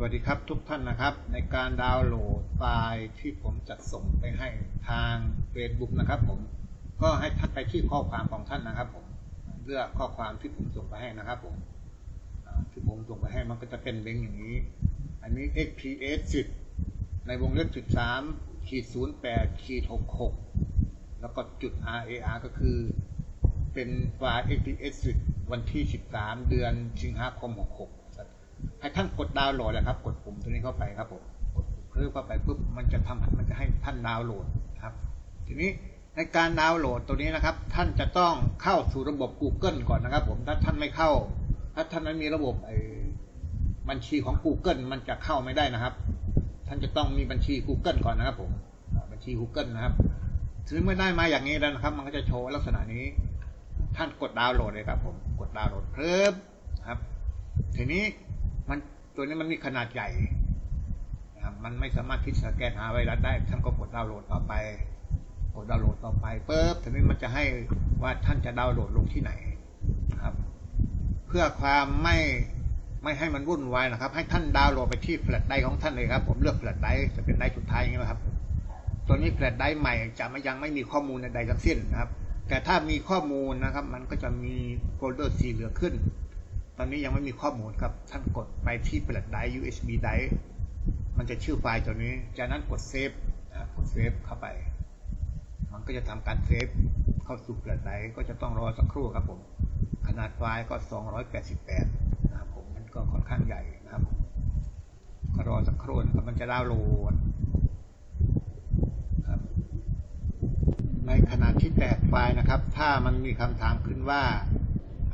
สวัสดีครับทุกท่านนะครับ ในการดาวน์โหลดไฟล์ที่ผมจัดส่งไปให้ทาง Facebook นะครับผมก็ให้ท่านไปที่ข้อความของท่านนะครับผมเลือกข้อความที่ผมส่งไปให้นะครับผมที่ผมส่งไปให้มันก็จะเป็นลิงอย่างนี้ อันนี้ XPS 10 ในวงเล็บ13ขีด08ขีด66 แล้วก็จุด RAR ก็คือ เป็นไฟล์ XPS 10 วันที่ 13 เดือนสิงหาคม 66 ให้ท่านกดดาวน์โหลดนะครับ กดปุ่มตัวนี้เข้าไปครับผมกดเพิ่มเข้าไปปุ๊บมันจะทำมันจะให้ท่านดาวน์โหลดนะครับ ทีนี้ในการดาวน์โหลดตัวนี้นะครับ ท่านจะต้องเข้าสู่ระบบ Google ก่อนนะครับ ผมถ้าท่านไม่เข้า ถ้าท่านไม่มีระบบไอ้บัญชีของ Google มันจะเข้าไม่ได้นะครับ ท่านจะต้องมีบัญชี Google ก่อนนะครับ ผมบัญชี Google นะครับถึงเมื่อได้มาอย่างนี้แล้วนะครับ มันก็จะโชว์ลักษณะนี้ ท่านกดดาวน์โหลดเลยครับ ผมกดดาวน์โหลดเพิ่มครับ ทีนี้ มันตัวนี้มันมีขนาดใหญ่ครับมันไม่สามารถที่จะสแกนหาไวรัสได้ ท่านก็กดดาวน์โหลดต่อไป กดดาวน์โหลดต่อไปปุ๊บทีนี้มันจะให้ว่าท่านจะดาวน์โหลดลงที่ไหนนะครับ เพื่อความไม่ไม่ให้มันวุ่นวายนะครับ ให้ท่านดาวน์โหลดไปที่แฟลชไดร์ของท่านเลยครับ ผมเลือกแฟลชไดร์จะเป็นไดร์สุดท้ายอย่างนี้นะครับ ตัวนี้แฟลชไดร์ใหม่จะไม่ยังไม่มีข้อมูลใดทั้งสิ้นนะครับ แต่ถ้ามีข้อมูลนะครับ มันก็จะมีโฟลเดอร์สีเหลืองขึ้น ตอนนี้ยังไม่มีข้อมูลครับ ท่านกดไปที่แฟลชไดรฟ์ USB ไดมันจะชื่อไฟล์ตัวนี้ จากนั้นกดเซฟกดเซฟเข้าไป มันก็จะทำการเซฟเข้าสู่แฟลชไดก็จะต้องรอสักครู่ครับผม ขนาดไฟล์ก็ 288 นะครับผมมันก็ค่อนข้างใหญ่นะครับก็รอสักครู่นะครับมันจะดาวน์โหลดครับในขณะที่แตกไฟล์นะครับ ถ้ามันมีคำถามขึ้นว่า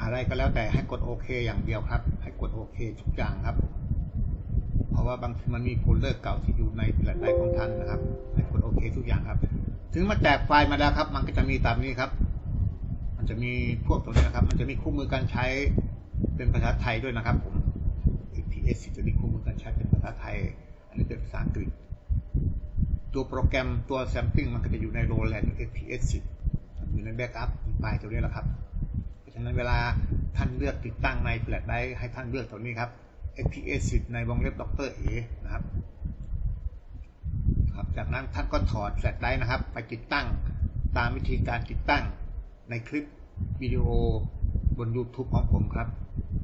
อะไรก็แล้วแต่ให้กดโอเค อย่างเดียวครับ ให้กดโอเคทุกอย่างครับ เพราะว่าบางทีมันมีโฟลเดอร์เก่าที่อยู่ในแฟลชไดร์ของท่านนะครับ ให้กดโอเคทุกอย่างครับ ถึงมาแตกไฟล์มาแล้วครับ มันก็จะมีตามนี้ครับ มันจะมีพวกตรงนี้นะครับ มันจะมีคู่มือการใช้เป็นภาษาไทยด้วยนะครับ ผม APS จะมีคู่มือการใช้เป็นภาษาไทย อันนี้เป็นภาษาอังกฤษ ตัวโปรแกรมตัวแซม p ิ n งมันก็จะอยู่ในโรแลนด์ APS อยู่ในแบ็กอัพไฟล์ตัวนี้แหละครับ ฉะนั้นเวลาท่านเลือกติดตั้งในแฟลชไดร์ให้ท่านเลือกตัวนี้ครับ XPS 10ในวงเล็บด็อกเตอร์เอนะครับครับ จากนั้นท่านก็ถอดแฟลชไดร์นะครับ ไปติดตั้งตามวิธีการติดตั้งในคลิปวิดีโอบน YouTube ของผมครับ